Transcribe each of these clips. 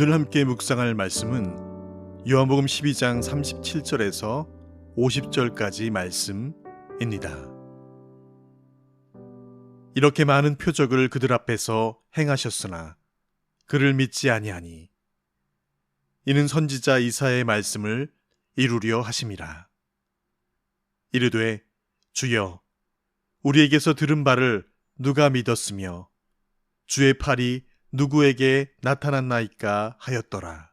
오늘 함께 묵상할 말씀은 요한복음 12장 37절에서 50절까지 말씀입니다. 이렇게 많은 표적을 그들 앞에서 행하셨으나 그를 믿지 아니하니 이는 선지자 이사의 말씀을 이루려 하심이라. 이르되 주여 우리에게서 들은 바를 누가 믿었으며 주의 팔이 누구에게 나타났나이까 하였더라.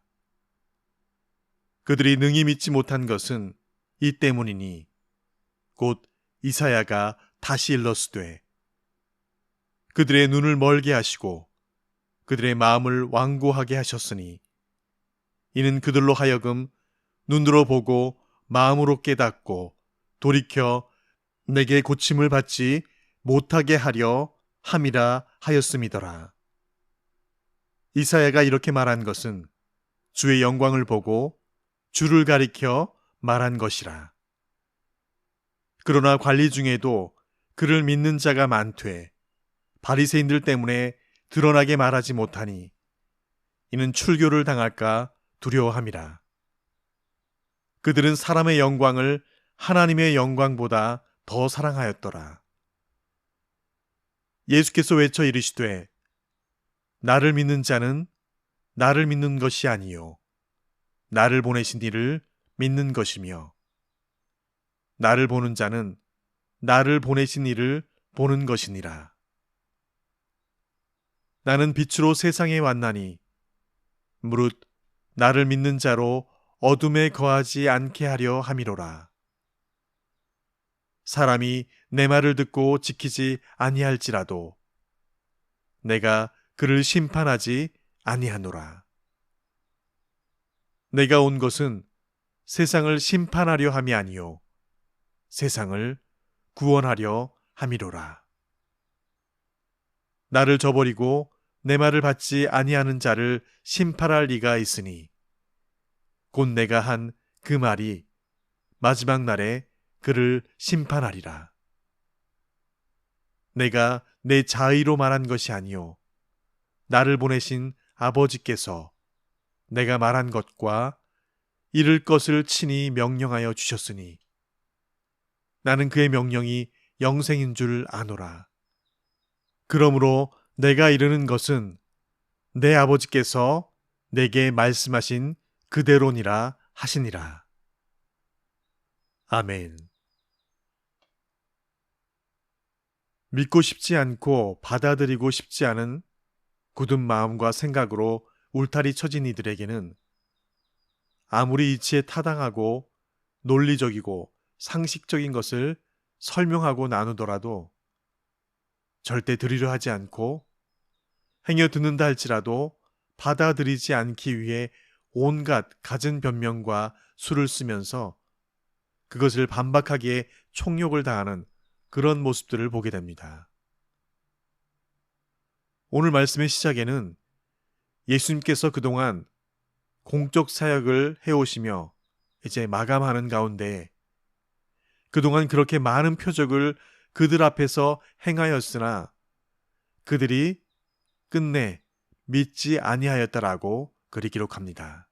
그들이 능히 믿지 못한 것은 이 때문이니 곧 이사야가 다시 일러스되 그들의 눈을 멀게 하시고 그들의 마음을 완고하게 하셨으니 이는 그들로 하여금 눈으로 보고 마음으로 깨닫고 돌이켜 내게 고침을 받지 못하게 하려 함이라 하였음이더라. 이사야가 이렇게 말한 것은 주의 영광을 보고 주를 가리켜 말한 것이라. 그러나 관리 중에도 그를 믿는 자가 많되 바리새인들 때문에 드러나게 말하지 못하니 이는 출교를 당할까 두려워함이라. 그들은 사람의 영광을 하나님의 영광보다 더 사랑하였더라. 예수께서 외쳐 이르시되 나를 믿는 자는 나를 믿는 것이 아니요 나를 보내신 이를 믿는 것이며 나를 보는 자는 나를 보내신 이를 보는 것이니라. 나는 빛으로 세상에 왔나니 무릇 나를 믿는 자로 어둠에 거하지 않게 하려 함이로라. 사람이 내 말을 듣고 지키지 아니할지라도 내가 그를 심판하지 아니하노라. 내가 온 것은 세상을 심판하려 함이 아니요 세상을 구원하려 함이로라. 나를 저버리고 내 말을 받지 아니하는 자를 심판할 리가 있으니 곧 내가 한 그 말이 마지막 날에 그를 심판하리라. 내가 내 자의로 말한 것이 아니요 나를 보내신 아버지께서 내가 말한 것과 이를 것을 친히 명령하여 주셨으니 나는 그의 명령이 영생인 줄 아노라. 그러므로 내가 이르는 것은 내 아버지께서 내게 말씀하신 그대로니라 하시니라. 아멘. 믿고 싶지 않고 받아들이고 싶지 않은 굳은 마음과 생각으로 울타리 쳐진 이들에게는 아무리 이치에 타당하고 논리적이고 상식적인 것을 설명하고 나누더라도 절대 들으려 하지 않고 행여 듣는다 할지라도 받아들이지 않기 위해 온갖 갖은 변명과 수를 쓰면서 그것을 반박하기에 총욕을 다하는 그런 모습들을 보게 됩니다. 오늘 말씀의 시작에는 예수님께서 그동안 공적 사역을 해오시며 이제 마감하는 가운데 그동안 그렇게 많은 표적을 그들 앞에서 행하였으나 그들이 끝내 믿지 아니하였다라고 그리 기록합니다.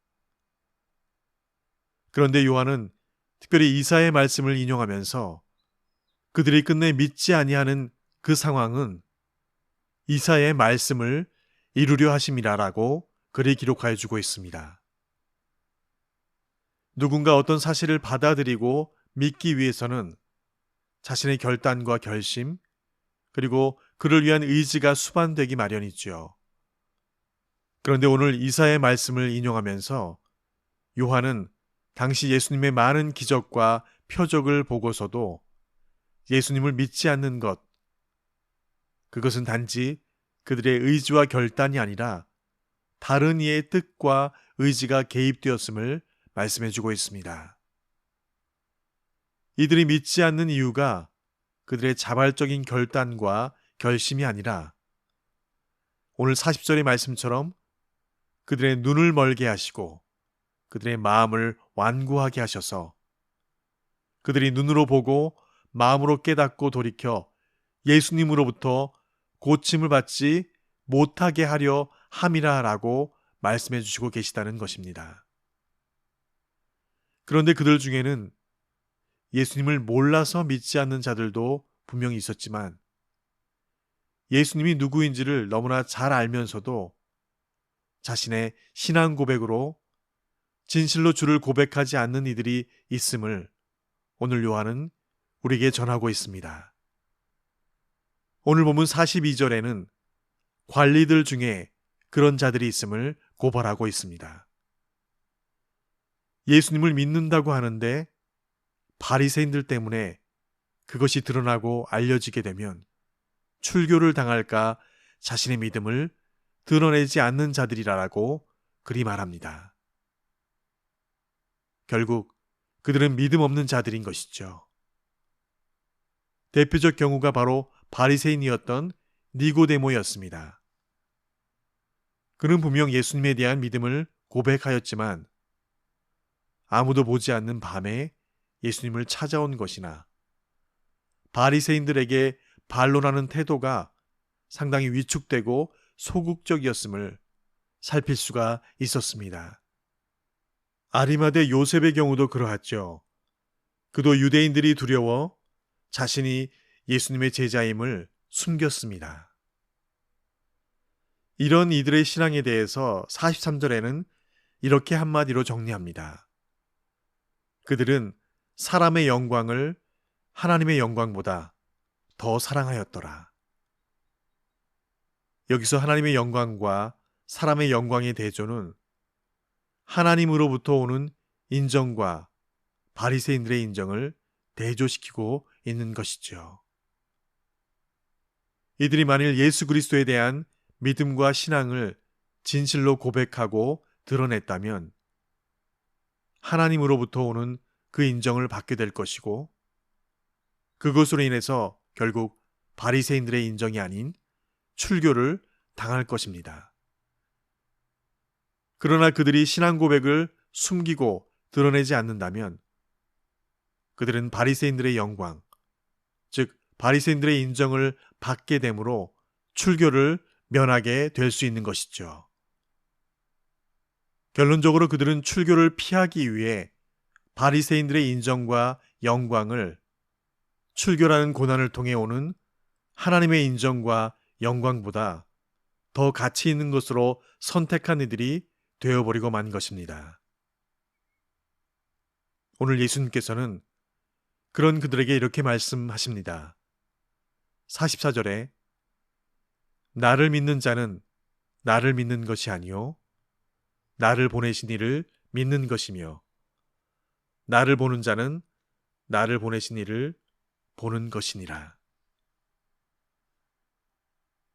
그런데 요한은 특별히 이사의 말씀을 인용하면서 그들이 끝내 믿지 아니하는 그 상황은 이사의 말씀을 이루려 하심이라라고 그리 기록하여 주고 있습니다. 누군가 어떤 사실을 받아들이고 믿기 위해서는 자신의 결단과 결심, 그리고 그를 위한 의지가 수반되기 마련이지요. 그런데 오늘 이사의 말씀을 인용하면서 요한은 당시 예수님의 많은 기적과 표적을 보고서도 예수님을 믿지 않는 것, 그것은 단지 그들의 의지와 결단이 아니라 다른 이의 뜻과 의지가 개입되었음을 말씀해 주고 있습니다. 이들이 믿지 않는 이유가 그들의 자발적인 결단과 결심이 아니라 오늘 40절의 말씀처럼 그들의 눈을 멀게 하시고 그들의 마음을 완고하게 하셔서 그들이 눈으로 보고 마음으로 깨닫고 돌이켜 예수님으로부터 고침을 받지 못하게 하려 함이라라고 말씀해 주시고 계시다는 것입니다. 그런데 그들 중에는 예수님을 몰라서 믿지 않는 자들도 분명히 있었지만 예수님이 누구인지를 너무나 잘 알면서도 자신의 신앙 고백으로 진실로 주를 고백하지 않는 이들이 있음을 오늘 요한은 우리에게 전하고 있습니다. 오늘 본문 42절에는 관리들 중에 그런 자들이 있음을 고발하고 있습니다. 예수님을 믿는다고 하는데 바리새인들 때문에 그것이 드러나고 알려지게 되면 출교를 당할까 자신의 믿음을 드러내지 않는 자들이라고 그리 말합니다. 결국 그들은 믿음 없는 자들인 것이죠. 대표적 경우가 바로 바리새인이었던 니고데모였습니다. 그는 분명 예수님에 대한 믿음을 고백하였지만 아무도 보지 않는 밤에 예수님을 찾아온 것이나 바리새인들에게 반론하는 태도가 상당히 위축되고 소극적이었음을 살필 수가 있었습니다. 아리마대 요셉의 경우도 그러했죠. 그도 유대인들이 두려워 자신이 예수님의 제자임을 숨겼습니다. 이런 이들의 신앙에 대해서 43절에는 이렇게 한마디로 정리합니다. 그들은 사람의 영광을 하나님의 영광보다 더 사랑하였더라. 여기서 하나님의 영광과 사람의 영광의 대조는 하나님으로부터 오는 인정과 바리새인들의 인정을 대조시키고 있는 것이죠. 이들이 만일 예수 그리스도에 대한 믿음과 신앙을 진실로 고백하고 드러냈다면 하나님으로부터 오는 그 인정을 받게 될 것이고 그것으로 인해서 결국 바리새인들의 인정이 아닌 출교를 당할 것입니다. 그러나 그들이 신앙 고백을 숨기고 드러내지 않는다면 그들은 바리새인들의 영광, 즉 바리새인들의 인정을 받게 되므로 출교를 면하게 될 수 있는 것이죠. 결론적으로 그들은 출교를 피하기 위해 바리새인들의 인정과 영광을 출교라는 고난을 통해 오는 하나님의 인정과 영광보다 더 가치 있는 것으로 선택한 이들이 되어버리고 만 것입니다. 오늘 예수님께서는 그런 그들에게 이렇게 말씀하십니다. 44절에 나를 믿는 자는 나를 믿는 것이 아니요 나를 보내신 이를 믿는 것이며 나를 보는 자는 나를 보내신 이를 보는 것이니라.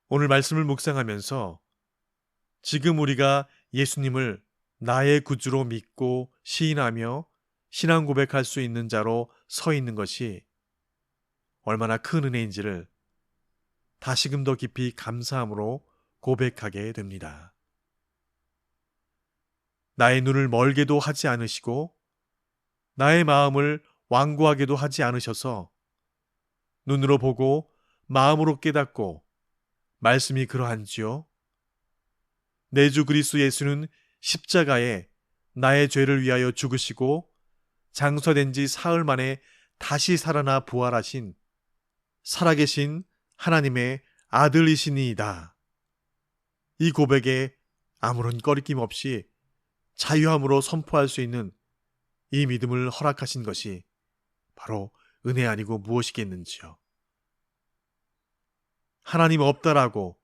오늘 말씀을 묵상하면서 지금 우리가 예수님을 나의 구주로 믿고 시인하며 신앙 고백할 수 있는 자로 서 있는 것이 얼마나 큰 은혜인지를 다시금 더 깊이 감사함으로 고백하게 됩니다. 나의 눈을 멀게도 하지 않으시고 나의 마음을 완고하게도 하지 않으셔서 눈으로 보고 마음으로 깨닫고 말씀이 그러한지요. 내주 그리스도 예수는 십자가에 나의 죄를 위하여 죽으시고 장사된 지 사흘 만에 다시 살아나 부활하신 살아계신 하나님의 아들이시니이다. 이 고백에 아무런 꺼리낌 없이 자유함으로 선포할 수 있는 이 믿음을 허락하신 것이 바로 은혜 아니고 무엇이겠는지요. 하나님 없다라고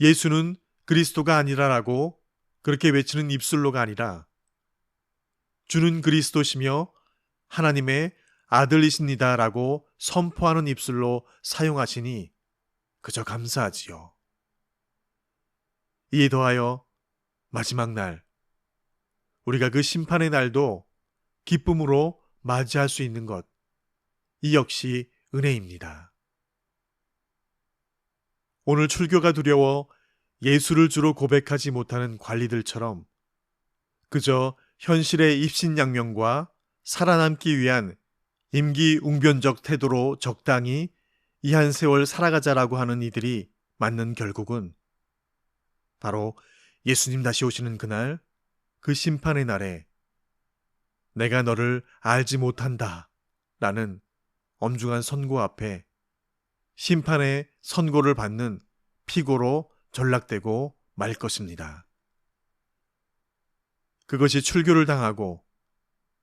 예수는 그리스도가 아니라라고 그렇게 외치는 입술로가 아니라 주는 그리스도시며 하나님의 아들이십니다라고 선포하는 입술로 사용하시니 그저 감사하지요. 이에 더하여 마지막 날 우리가 그 심판의 날도 기쁨으로 맞이할 수 있는 것, 이 역시 은혜입니다. 오늘 출교가 두려워 예수를 주로 고백하지 못하는 관리들처럼 그저 현실의 입신양명과 살아남기 위한 임기웅변적 태도로 적당히 이 한 세월 살아가자라고 하는 이들이 맞는 결국은 바로 예수님 다시 오시는 그날, 그 심판의 날에 내가 너를 알지 못한다 라는 엄중한 선고 앞에 심판의 선고를 받는 피고로 전락되고 말 것입니다. 그것이 출교를 당하고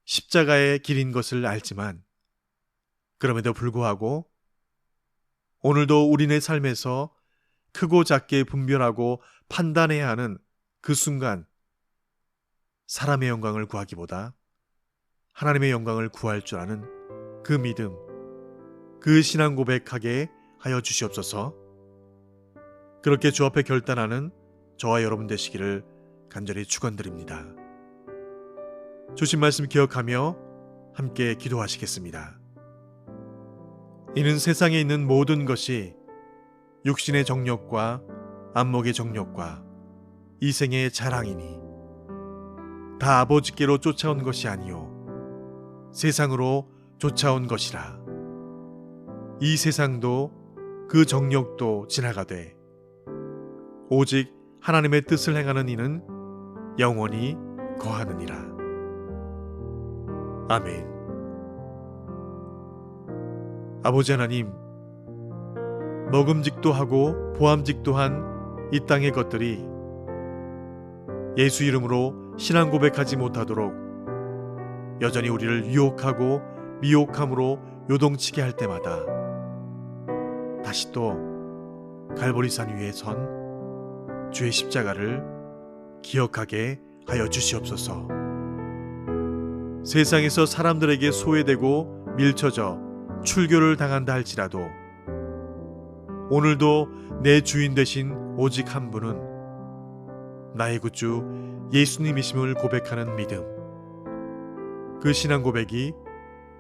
십자가의 길인 것을 알지만 그럼에도 불구하고 오늘도 우리네 삶에서 크고 작게 분별하고 판단해야 하는 그 순간 사람의 영광을 구하기보다 하나님의 영광을 구할 줄 아는 그 믿음, 그 신앙 고백하게 하여 주시옵소서. 그렇게 주 앞에 결단하는 저와 여러분 되시기를 간절히 축원드립니다. 주신 말씀 기억하며 함께 기도하시겠습니다. 이는 세상에 있는 모든 것이 육신의 정욕과 안목의 정욕과 이생의 자랑이니 다 아버지께로 쫓아온 것이 아니요 세상으로 쫓아온 것이라. 이 세상도 그 정욕도 지나가되 오직 하나님의 뜻을 행하는 이는 영원히 거하느니라. 아멘 아버지 하나님 먹음직도 하고 보암직도 한 이 땅의 것들이 예수 이름으로 신앙 고백하지 못하도록 여전히 우리를 유혹하고 미혹함으로 요동치게 할 때마다 다시 또 갈보리산 위에 선 주의 십자가를 기억하게 하여 주시옵소서. 세상에서 사람들에게 소외되고 밀쳐져 출교를 당한다 할지라도 오늘도 내 주인 되신 오직 한 분은 나의 구주 예수님이심을 고백하는 믿음. 그 신앙 고백이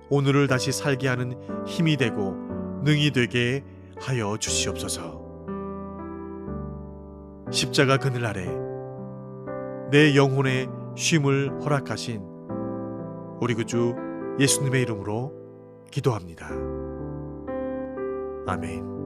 오늘을 다시 살게 하는 힘이 되고 능이 되게 하여 주시옵소서. 십자가 그늘 아래 내 영혼의 쉼을 허락하신 우리 구주 예수님의 이름으로 기도합니다. 아멘.